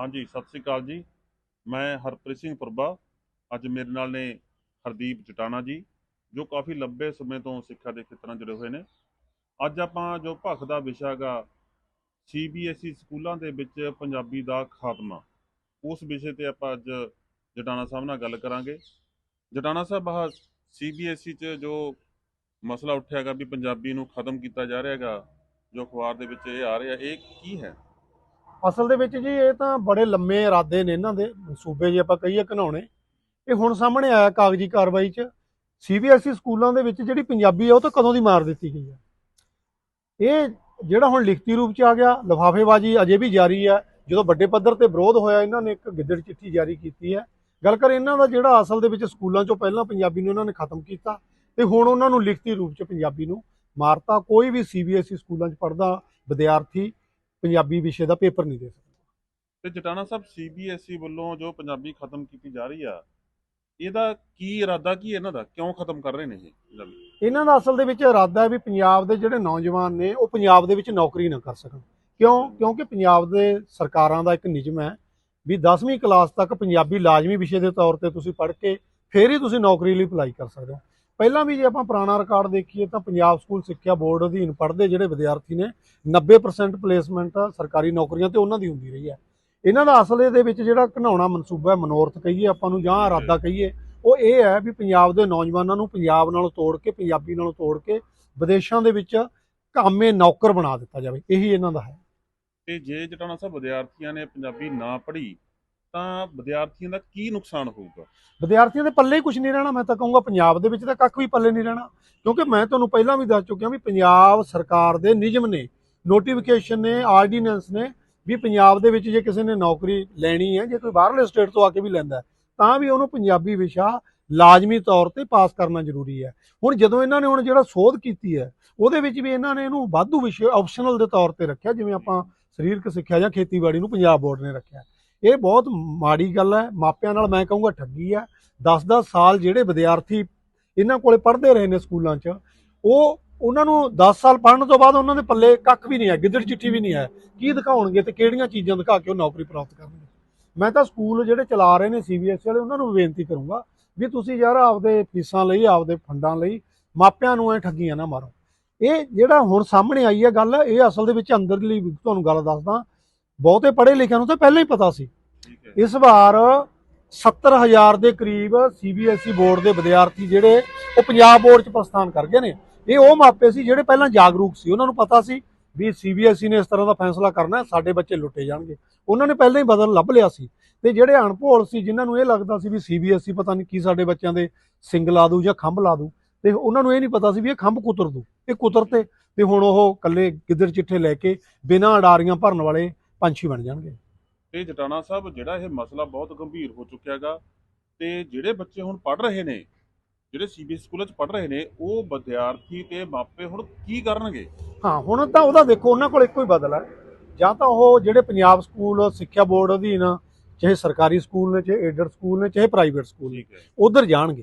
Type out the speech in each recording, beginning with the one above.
ਹਾਂਜੀ, ਸਤਿ ਸ੍ਰੀ ਅਕਾਲ ਜੀ। ਮੈਂ ਹਰਪ੍ਰੀਤ ਸਿੰਘ ਪੁਰਬਾ। ਅੱਜ ਮੇਰੇ ਨਾਲ ਨੇ ਹਰਦੀਪ ਜਟਾਣਾ ਜੀ, ਜੋ ਕਾਫੀ ਲੰਬੇ ਸਮੇਂ ਤੋਂ ਸਿੱਖਿਆ ਦੇ ਖੇਤਰਾਂ 'ਚ ਜੁੜੇ ਹੋਏ ਨੇ। ਅੱਜ ਆਪਾਂ ਜੋ ਭਖ ਦਾ ਵਿਸ਼ਾ ਹੈਗਾ ਸੀਬੀਐਸਈ ਸਕੂਲਾਂ ਦੇ ਵਿੱਚ ਪੰਜਾਬੀ ਦਾ ਖਾਤਮਾ, ਉਸ ਵਿਸ਼ੇ ਤੇ ਆਪਾਂ ਅੱਜ ਜਟਾਣਾ ਸਾਹਿਬ ਨਾਲ ਗੱਲ ਕਰਾਂਗੇ। ਜਟਾਣਾ ਸਾਹਿਬ, ਆਹ ਸੀਬੀਐਸਈ 'ਚ ਜੋ ਮਸਲਾ ਉੱਠਿਆ ਹੈਗਾ ਵੀ ਪੰਜਾਬੀ ਨੂੰ ਖਤਮ ਕੀਤਾ ਜਾ ਰਿਹਾ ਹੈਗਾ, ਜੋ ਅਖਬਾਰ ਦੇ ਵਿੱਚ ਇਹ ਆ ਰਿਹਾ, ਇਹ ਕੀ ਹੈ? ਅਸਲ ਦੇ ਵਿੱਚ ਜੀ, ਇਹ ਤਾਂ ਬੜੇ ਲੰਮੇ ਇਰਾਦੇ ਨੇ ਇਹਨਾਂ ਦੇ, ਸੂਬੇ ਜੇ ਆਪਾਂ ਕਹੀਏ ਘਨਾਉਣੇ ਇਹ ਹੁਣ ਸਾਹਮਣੇ ਆਇਆ ਕਾਗਜ਼ੀ ਕਾਰਵਾਈ 'ਚ। ਸੀਬੀਐਸਈ ਸਕੂਲਾਂ ਦੇ ਵਿੱਚ ਜਿਹੜੀ ਪੰਜਾਬੀ ਆ, ਉਹ ਤਾਂ ਕਦੋਂ ਦੀ ਮਾਰ ਦਿੱਤੀ ਗਈ ਹੈ ਇਹ ਜਿਹੜਾ ਹੁਣ ਲਿਖਤੀ ਰੂਪ 'ਚ ਆ ਗਿਆ, ਲਿਫਾਫੇਬਾਜ਼ੀ ਅਜੇ ਵੀ ਜਾਰੀ ਹੈ ਜਦੋਂ ਵੱਡੇ ਪੱਧਰ ਤੇ ਵਿਰੋਧ ਹੋਇਆ, ਇਹਨਾਂ ਨੇ ਇੱਕ ਗਿੱਦੜ ਚਿੱਠੀ ਜਾਰੀ ਕੀਤੀ ਹੈ ਗੱਲ ਕਰ ਇਹਨਾਂ ਦਾ ਜਿਹੜਾ ਅਸਲ ਦੇ ਵਿੱਚ ਸਕੂਲਾਂ 'ਚੋਂ ਪਹਿਲਾਂ ਪੰਜਾਬੀ ਨੂੰ ਇਹਨਾਂ ਨੇ ਖਤਮ ਕੀਤਾ, ਤੇ ਹੁਣ ਉਹਨਾਂ ਨੂੰ ਲਿਖਤੀ ਰੂਪ 'ਚ ਪੰਜਾਬੀ ਨੂੰ ਮਾਰਤਾ। ਕੋਈ ਵੀ ਸੀਬੀਐਸਈ ਸਕੂਲਾਂ 'ਚ ਪੜ੍ਹਦਾ ਵਿਦਿਆਰਥੀ ਪੰਜਾਬੀ ਵਿਸ਼ੇ ਦਾ ਪੇਪਰ ਨਹੀਂ ਦੇ ਸਕਦਾ। ਤੇ ਜਟਾਣਾ ਸਾਹਿਬ ਸੀਬੀਐਸਈ ਵੱਲੋਂ ਜੋ ਪੰਜਾਬੀ ਖਤਮ ਕੀਤੀ ਜਾ ਰਹੀ ਆ ਇਹਦਾ ਕੀ ਇਰਾਦਾ ਕੀ ਇਹਨਾਂ ਦਾ? ਕਿਉਂ ਖਤਮ ਕਰ ਰਹੇ ਨੇ ਇਹ? ਇਹਨਾਂ ਦਾ ਅਸਲ ਦੇ ਵਿੱਚ ਇਰਾਦਾ ਹੈ ਵੀ ਪੰਜਾਬ ਦੇ ਜਿਹੜੇ ਨੌਜਵਾਨ ਨੇ ਉਹ ਪੰਜਾਬ ਦੇ ਵਿੱਚ ਨੌਕਰੀ ਨਾ ਕਰ ਸਕਣ। ਕਿਉਂ? ਕਿਉਂਕਿ ਪੰਜਾਬ ਦੇ ਸਰਕਾਰਾਂ ਦਾ ਇੱਕ ਨਿਯਮ ਹੈ ਵੀ 10ਵੀਂ ਕਲਾਸ ਤੱਕ ਪੰਜਾਬੀ ਲਾਜ਼ਮੀ ਵਿਸ਼ੇ ਦੇ ਤੌਰ ਤੇ ਤੁਸੀਂ ਪੜ੍ਹ ਕੇ ਫਿਰ ਹੀ ਤੁਸੀਂ ਨੌਕਰੀ ਲਈ ਅਪਲਾਈ ਕਰ ਸਕਦੇ ਹੋ। ਪਹਿਲਾਂ ਵੀ ਜੇ ਆਪਾਂ ਪੁਰਾਣਾ ਰਿਕਾਰਡ ਦੇਖੀਏ ਤਾਂ ਪੰਜਾਬ ਸਕੂਲ ਸਿੱਖਿਆ ਬੋਰਡ ਅਧੀਨ ਪੜ੍ਹਦੇ ਜਿਹੜੇ ਵਿਦਿਆਰਥੀ ਨੇ 90% ਪਲੇਸਮੈਂਟ ਸਰਕਾਰੀ ਨੌਕਰੀਆਂ ਤੇ ਉਹਨਾਂ ਦੀ ਹੁੰਦੀ ਰਹੀ ਹੈ। ਇਹਨਾਂ ਦਾ ਅਸਲ ਦੇ ਵਿੱਚ ਜਿਹੜਾ ਘਨਾਉਣਾ ਮਨਸੂਬਾ ਹੈ, ਮਨੋਰਥ ਕਹੀਏ ਆਪਾਂ ਨੂੰ ਜਾਂ ਇਰਾਦਾ ਕਹੀਏ, ਉਹ ਇਹ ਹੈ ਵੀ ਪੰਜਾਬ ਦੇ ਨੌਜਵਾਨਾਂ ਨੂੰ ਪੰਜਾਬ ਨਾਲੋਂ ਤੋੜ ਕੇ, ਪੰਜਾਬੀ ਨਾਲੋਂ ਤੋੜ ਕੇ ਵਿਦੇਸ਼ਾਂ ਦੇ ਵਿੱਚ ਕਾਮੇ ਨੌਕਰ ਬਣਾ ਦਿੱਤਾ ਜਾਵੇ। ਇਹੀ ਇਹਨਾਂ ਦਾ ਹੈ। ਤੇ ਜੇ ਜਟਾਣਾ ਸਾਹਿਬ, ਵਿਦਿਆਰਥੀਆਂ ਨੇ ਪੰਜਾਬੀ ਨਾ ਪੜ੍ਹੀ ਤਾਂ ਵਿਦਿਆਰਥੀਆਂ ਦਾ ਕੀ ਨੁਕਸਾਨ ਹੋਊਗਾ? ਵਿਦਿਆਰਥੀਆਂ ਦੇ ਪੱਲੇ ਹੀ ਕੁਝ ਨਹੀਂ ਰਹਿਣਾ, ਮੈਂ ਤਾਂ ਕਹੂੰਗਾ ਪੰਜਾਬ ਦੇ ਵਿੱਚ ਤਾਂ ਕੱਖ ਵੀ ਪੱਲੇ ਨਹੀਂ ਰਹਿਣਾ। ਕਿਉਂਕਿ ਮੈਂ ਤੁਹਾਨੂੰ ਪਹਿਲਾਂ ਵੀ ਦੱਸ ਚੁੱਕਿਆ ਵੀ ਪੰਜਾਬ ਸਰਕਾਰ ਦੇ ਨਿਯਮ ਨੇ ਨੋਟੀਫਿਕੇਸ਼ਨ ਨੇ ਆਰਡੀਨੈਂਸ ਨੇ ਵੀ ਪੰਜਾਬ ਦੇ ਵਿੱਚ ਜੇ ਕਿਸੇ ਨੇ ਨੌਕਰੀ ਲੈਣੀ ਹੈ, ਜੇ ਕੋਈ ਬਾਹਰਲੇ ਸਟੇਟ ਤੋਂ ਆ ਕੇ ਵੀ ਲੈਂਦਾ ਤਾਂ ਵੀ ਉਹਨੂੰ ਪੰਜਾਬੀ ਵਿਸ਼ਾ ਲਾਜ਼ਮੀ ਤੌਰ ਤੇ ਪਾਸ ਕਰਨਾ ਜ਼ਰੂਰੀ ਹੈ। ਹੁਣ ਜਦੋਂ ਇਹਨਾਂ ਨੇ ਹੁਣ ਜਿਹੜਾ ਸੋਧ ਕੀਤੀ ਹੈ, ਉਹਦੇ ਵਿੱਚ ਵੀ ਇਹਨਾਂ ਨੇ ਇਹਨੂੰ ਵਾਧੂ ਵਿਸ਼ੇ ਆਪਸ਼ਨਲ ਦੇ ਤੌਰ ਤੇ ਰੱਖਿਆ, ਜਿਵੇਂ ਆਪਾਂ ਸਰੀਰਕ ਸਿੱਖਿਆ ਜਾਂ ਖੇਤੀਬਾੜੀ ਨੂੰ ਪੰਜਾਬ ਬੋਰਡ ਨੇ ਰੱਖਿਆ। ਇਹ ਬਹੁਤ ਮਾੜੀ ਗੱਲ ਹੈ। ਮਾਪਿਆਂ ਨਾਲ ਮੈਂ ਕਹੂੰਗਾ ਠੱਗੀ ਹੈ। 10-10 ਸਾਲ ਜਿਹੜੇ ਵਿਦਿਆਰਥੀ ਇਹਨਾਂ ਕੋਲੇ ਪੜ੍ਹਦੇ ਰਹੇ ਨੇ ਸਕੂਲਾਂ 'ਚ, ਉਹ ਉਹਨਾਂ ਨੂੰ 10 ਸਾਲ ਪੜ੍ਹਨ ਤੋਂ ਬਾਅਦ ਉਹਨਾਂ ਦੇ ਪੱਲੇ ਕੱਖ ਵੀ ਨਹੀਂ ਹੈ, ਗਿੱਦੜ ਚਿੱਠੀ ਵੀ ਨਹੀਂ ਹੈ। ਕੀ ਦਿਖਾਉਣਗੇ ਤੇ ਕਿਹੜੀਆਂ ਚੀਜ਼ਾਂ ਦਿਖਾ ਕੇ ਉਹ ਨੌਕਰੀ ਪ੍ਰਾਪਤ ਕਰਨਗੇ? ਮੈਂ ਤਾਂ ਸਕੂਲ ਜਿਹੜੇ ਚਲਾ ਰਹੇ ਨੇ ਸੀਬੀਐਸਈ ਵਾਲੇ, ਉਹਨਾਂ ਨੂੰ ਬੇਨਤੀ ਕਰੂੰਗਾ ਵੀ ਤੁਸੀਂ ਯਾਰ ਆਪਦੇ ਫੀਸਾਂ ਲਈ, ਆਪਦੇ ਫੰਡਾਂ ਲਈ ਮਾਪਿਆਂ ਨੂੰ ਐ ਠੱਗੀਆਂ ਨਾ ਮਾਰੋ। ਇਹ ਜਿਹੜਾ ਹੁਣ ਸਾਹਮਣੇ ਆਈ ਹੈ ਗੱਲ, ਇਹ ਅਸਲ ਦੇ ਵਿੱਚ ਅੰਦਰਲੀ ਤੁਹਾਨੂੰ ਗੱਲ ਦੱਸਦਾ ਬਹੁਤੇ ਪੜ੍ਹੇ ਲਿਖਿਆਂ ਨੂੰ ਤਾਂ ਪਹਿਲਾਂ ਹੀ ਪਤਾ ਸੀ। ਇਸ ਵਾਰ 70000 ਦੇ ਕਰੀਬ ਸੀਬੀਐਸਈ ਬੋਰਡ ਦੇ ਵਿਦਿਆਰਥੀ ਜਿਹੜੇ ਉਹ ਪੰਜਾਬ ਬੋਰਡ 'ਚ ਪ੍ਰਸਥਾਨ ਕਰ ਗਏ ਨੇ। ਇਹ ਉਹ ਮਾਪੇ ਸੀ ਜਿਹੜੇ ਪਹਿਲਾਂ ਜਾਗਰੂਕ ਸੀ। ਉਹਨਾਂ ਨੂੰ ਪਤਾ ਸੀ ਵੀ ਸੀਬੀਐਸਈ ਨੇ ਇਸ ਤਰ੍ਹਾਂ ਦਾ ਫੈਸਲਾ ਕਰਨਾ ਸਾਡੇ ਬੱਚੇ ਲੁੱਟੇ ਜਾਣਗੇ। ਉਹਨਾਂ ਨੇ ਪਹਿਲਾਂ ਹੀ ਬਦਲ ਲੱਭ ਲਿਆ ਸੀ। ਤੇ ਜਿਹੜੇ ਅਣਭੋਲ ਸੀ ਜਿਨ੍ਹਾਂ ਨੂੰ ਇਹ ਲੱਗਦਾ ਸੀ ਵੀ ਸੀਬੀਐਸਈ ਪਤਾ ਨਹੀਂ ਕੀ ਸਾਡੇ ਬੱਚਿਆਂ ਦੇ ਸਿੰਗ ਲਾ ਦੂ ਜਾਂ ਖੰਭ ਲਾ ਦੂ ਤੇ ਉਹਨਾਂ ਨੂੰ ਇਹ ਨਹੀਂ ਪਤਾ ਸੀ ਵੀ ਇਹ ਖੰਭ ਕੁਤਰ ਦੂ ਇਹ ਕੁਤਰਤੇ ਤੇ ਹੁਣ ਉਹ ਕੱਲੇ ਗਿੱਦੜ ਚਿੱਠੇ ਲੈ ਕੇ ਬਿਨਾਂ ਅਡਾਰੀਆਂ ਭਰਨ ਵਾਲੇ ਪੰਛੀ ਬਣ ਜਾਣਗੇ। ਤੇ ਜਟਾਣਾ ਸਾਹਿਬ ਜਿਹੜਾ ਇਹ ਮਸਲਾ ਬਹੁਤ ਗੰਭੀਰ ਹੋ ਚੁੱਕਿਆ ਹੈਗਾ ਤੇ ਜਿਹੜੇ ਬੱਚੇ ਹੁਣ ਪੜ੍ਹ ਰਹੇ ਨੇ ਜਿਹੜੇ ਸੀਬੀਐਸ ਸਕੂਲਾਂ 'ਚ ਪੜ੍ਹ ਰਹੇ ਨੇ ਉਹ ਵਿਦਿਆਰਥੀ ਤੇ ਮਾਪੇ ਹੁਣ ਕੀ ਕਰਨਗੇ? ਹਾਂ ਹੁਣ ਤਾਂ ਉਹਦਾ ਦੇਖੋ ਉਹਨਾਂ ਕੋਲ ਇੱਕੋ ਹੀ ਬਦਲ ਹੈ ਜਾਂ ਤਾਂ ਉਹ ਜਿਹੜੇ ਪੰਜਾਬ ਸਕੂਲ ਸਿੱਖਿਆ ਬੋਰਡ ਅਧੀਨ ਚਾਹੇ ਸਰਕਾਰੀ ਸਕੂਲ ਨੇ ਚਾਹੇ ਏਡਡ ਸਕੂਲ ਨੇ ਚਾਹੇ ਪ੍ਰਾਈਵੇਟ ਸਕੂਲ ਨੇ ਉਧਰ ਜਾਣਗੇ।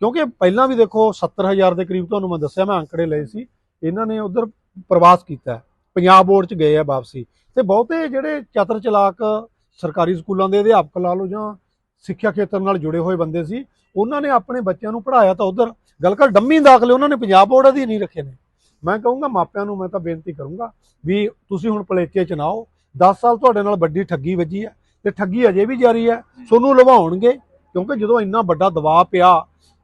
ਕਿਉਂਕਿ ਪਹਿਲਾਂ ਵੀ ਦੇਖੋ 70000 ਦੇ ਕਰੀਬ ਤੁਹਾਨੂੰ ਮੈਂ ਦੱਸਿਆ ਮੈਂ ਅੰਕੜੇ ਲਏ ਸੀ। ਇਹਨਾਂ ਨੇ ਉਧਰ ਪ੍ਰਵਾਸ ਕੀਤਾ। ਹੈ। ਪੰਜਾਬ ਬੋਰਡ ਚ ਗਏ ਆ ਵਾਪਸੀ। ਤੇ ਬਹੁਤੇ ਜਿਹੜੇ ਚਤਰ ਚਲਾਕ ਸਰਕਾਰੀ ਸਕੂਲਾਂ ਦੇ ਅਧਿਆਪਕ ਲਾ ਲਓ ਜਾਂ ਸਿੱਖਿਆ ਖੇਤਰ ਨਾਲ ਜੁੜੇ ਹੋਏ ਬੰਦੇ ਸੀ, ਉਹਨਾਂ ਨੇ ਆਪਣੇ ਬੱਚਿਆਂ ਨੂੰ ਪੜ੍ਹਾਇਆ ਤਾਂ ਉਧਰ ਗੱਲ ਕਰ, ਡੰਮੀ ਦਾਖਲੇ ਉਹਨਾਂ ਨੇ ਪੰਜਾਬ ਬੋਰਡ ਅਧੀਨ ਹੀ ਰੱਖੇ ਨੇ। ਮੈਂ ਕਹੂੰਗਾ ਮਾਪਿਆਂ ਨੂੰ ਮੈਂ ਤਾਂ ਬੇਨਤੀ ਕਰੂੰਗਾ ਵੀ ਤੁਸੀਂ ਹੁਣ ਪਲੇਕੇ ਚ ਨਾ ਆਓ। 10 ਸਾਲ ਤੁਹਾਡੇ ਨਾਲ ਵੱਡੀ ਠੱਗੀ ਵੱਜੀ ਹੈ ਤੇ ਠੱਗੀ ਅਜੇ ਵੀ ਜਾਰੀ ਹੈ ਤੁਹਾਨੂੰ ਲਵਾਉਣਗੇ ਕਿਉਂਕਿ ਜਦੋਂ ਇੰਨਾ ਵੱਡਾ ਦਬਾਅ ਪਿਆ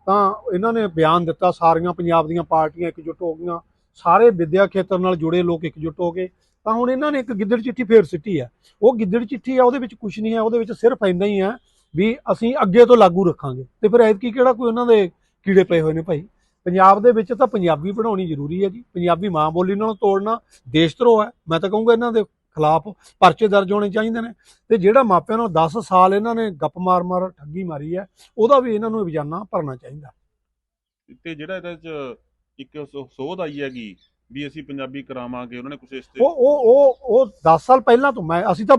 ਤਾਂ ਇਹਨਾਂ ਨੇ ਬਿਆਨ ਦਿੱਤਾ, ਸਾਰੀਆਂ ਪੰਜਾਬ ਦੀਆਂ ਪਾਰਟੀਆਂ ਇਕਜੁੱਟ ਹੋ ਗਈਆਂ। ਸਾਰੇ ਵਿਦਿਆ ਖੇਤਰ ਨਾਲ ਜੁੜੇ ਲੋਕ ਇਕਜੁੱਟ ਹੋ ਗਏ ਤਾਂ ਹੁਣ ਇਹਨਾਂ ਨੇ ਇੱਕ ਗਿੱਦੜ ਚਿੱਠੀ ਫੇਰ ਸਿੱਟੀ ਹੈ ਉਹ ਗਿੱਦੜ ਚਿੱਠੀ ਆ, ਉਹਦੇ ਵਿੱਚ ਕੁਝ ਨਹੀਂ ਹੈ ਉਹਦੇ ਵਿੱਚ ਸਿਰਫ ਇੰਨਾ ਹੀ ਹੈ ਵੀ ਅਸੀਂ ਅੱਗੇ ਤੋਂ ਲਾਗੂ ਰੱਖਾਂਗੇ। ਤੇ ਫਿਰ ਐਤਕੀ ਕਿਹੜਾ ਕੋਈ ਉਹਨਾਂ ਦੇ ਕੀੜੇ ਪਏ ਹੋਏ ਨੇ ਭਾਈ? ਪੰਜਾਬ ਦੇ ਵਿੱਚ ਤਾਂ ਪੰਜਾਬੀ ਪੜ੍ਹਾਉਣੀ ਜ਼ਰੂਰੀ ਹੈ ਜੀ। ਪੰਜਾਬੀ ਮਾਂ ਬੋਲੀ ਨਾਲ ਤੋੜਨਾ ਦੇਸ਼ ਧਰੋਹ ਹੈ ਮੈਂ ਤਾਂ ਕਹੂੰਗਾ ਇਹਨਾਂ ਦੇ ਖਿਲਾਫ ਪਰਚੇ ਦਰਜ ਹੋਣੇ ਚਾਹੀਦੇ ਨੇ। ਤੇ ਜਿਹੜਾ ਮਾਪਿਆਂ ਨੂੰ 10 ਸਾਲ ਇਹਨਾਂ ਨੇ ਗੱਪ ਮਾਰ-ਮਾਰ ਠੱਗੀ ਮਾਰੀ ਹੈ ਉਹਦਾ ਵੀ ਇਹਨਾਂ ਨੂੰ ਰੋਜ਼ਾਨਾ ਭਰਨਾ ਚਾਹੀਦਾ। ਤੇ ਜਿਹੜਾ ਇਹਦੇ 'ਚ ਇੱਕ ਸੋ- ਸੋਧ ਆਈ ਹੈਗੀ ਵੀ ਅਸੀਂ ਪੰਜਾਬੀ ਕਰਾਵਾਂਗੇ, ਉਹਨਾਂ ਨੇ ਕੁਝ ਇਸ ਤੇ ਉਹ ਉਹ ਉਹ ਉਹ 10 ਸਾਲ ਪਹਿਲਾਂ ਤੋਂ ਮੈਂ, ਅਸੀਂ ਤਾਂ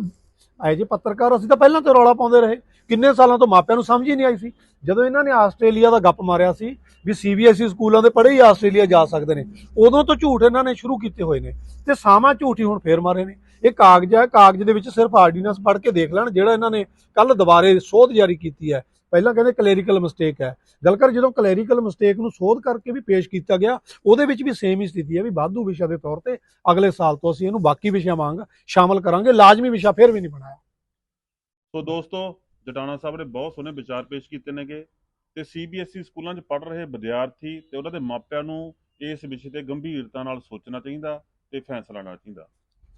ਐ ਜੇ ਪੱਤਰਕਾਰ, ਅਸੀਂ ਤਾਂ ਪਹਿਲਾਂ ਤੋਂ ਰੌਲਾ ਪਾਉਂਦੇ ਰਹੇ। ਕਿੰਨੇ ਸਾਲਾਂ ਤੋਂ ਮਾਪਿਆਂ ਨੂੰ ਸਮਝ ਹੀ ਨਹੀਂ ਆਈ ਸੀ। ਜਦੋਂ ਇਹਨਾਂ ਨੇ ਆਸਟ੍ਰੇਲੀਆ ਦਾ ਗੱਪ ਮਾਰਿਆ ਸੀ ਵੀ ਸੀਬੀਐਸਈ ਸਕੂਲਾਂ ਦੇ ਪੜ੍ਹੇ ਹੀ ਆਸਟ੍ਰੇਲੀਆ ਜਾ ਸਕਦੇ ਨੇ, ਉਦੋਂ ਤੋਂ ਝੂਠ ਇਹਨਾਂ ਨੇ ਸ਼ੁਰੂ ਕੀਤੇ ਹੋਏ ਨੇ। ਤੇ ਸਾਵਾਂ ਝੂਠ ਹੀ ਹੁਣ ਫੇਰ ਮਾਰੇ ਨੇ। ਇਹ ਕਾਗਜ਼ ਹੈ, ਕਾਗਜ਼ ਦੇ ਵਿੱਚ ਸਿਰਫ ਆਰਡੀਨੈਂਸ ਪੜ੍ਹ ਕੇ ਦੇਖ ਲੈਣ, ਜਿਹੜਾ ਇਹਨਾਂ ਨੇ ਕੱਲ ਦੁਬਾਰੇ ਸੋਧ ਜਾਰੀ ਕੀਤੀ ਹੈ। ਪਹਿਲਾਂ ਕਹਿੰਦੇ ਕਲੈਰੀਕਲ ਮਿਸਟੇਕ ਹੈ। ਗੱਲ ਕਰ, ਜਦੋਂ ਕਲੈਰੀਕਲ ਮਿਸਟੇਕ ਨੂੰ ਸੋਧ ਕਰਕੇ ਵੀ ਪੇਸ਼ ਕੀਤਾ ਗਿਆ, ਉਹਦੇ ਵਿੱਚ ਵੀ ਸੇਮ ਹੀ ਸਥਿਤੀ ਹੈ ਵੀ ਵਾਧੂ ਵਿਸ਼ਾ ਦੇ ਤੌਰ ਤੇ ਅਗਲੇ ਸਾਲ ਤੋਂ ਅਸੀਂ ਇਹਨੂੰ ਬਾਕੀ ਵਿਸ਼ਿਆਂ ਵਾਂਗ ਸ਼ਾਮਲ ਕਰਾਂਗੇ। ਲਾਜ਼ਮੀ ਵਿਸ਼ਾ ਫਿਰ ਵੀ ਨਹੀਂ ਬਣਾਇਆ। ਸੋ ਦੋਸਤੋ, ਜਟਾਣਾ ਸਾਹਿਬ ਨੇ ਬਹੁਤ ਸੋਹਣੇ ਵਿਚਾਰ ਪੇਸ਼ ਕੀਤੇ ਨੇਗੇ ਤੇ ਸੀਬੀਐਸਈ ਸਕੂਲਾਂ 'ਚ ਪੜ੍ਹ ਰਹੇ ਵਿਦਿਆਰਥੀ ਤੇ ਉਹਨਾਂ ਦੇ ਮਾਪਿਆਂ ਨੂੰ ਇਸ ਵਿਸ਼ੇ ਤੇ ਗੰਭੀਰਤਾ ਨਾਲ ਸੋਚਣਾ ਚਾਹੀਦਾ ਤੇ ਫੈਸਲਾ ਲੈਣਾ ਚਾਹੀਦਾ।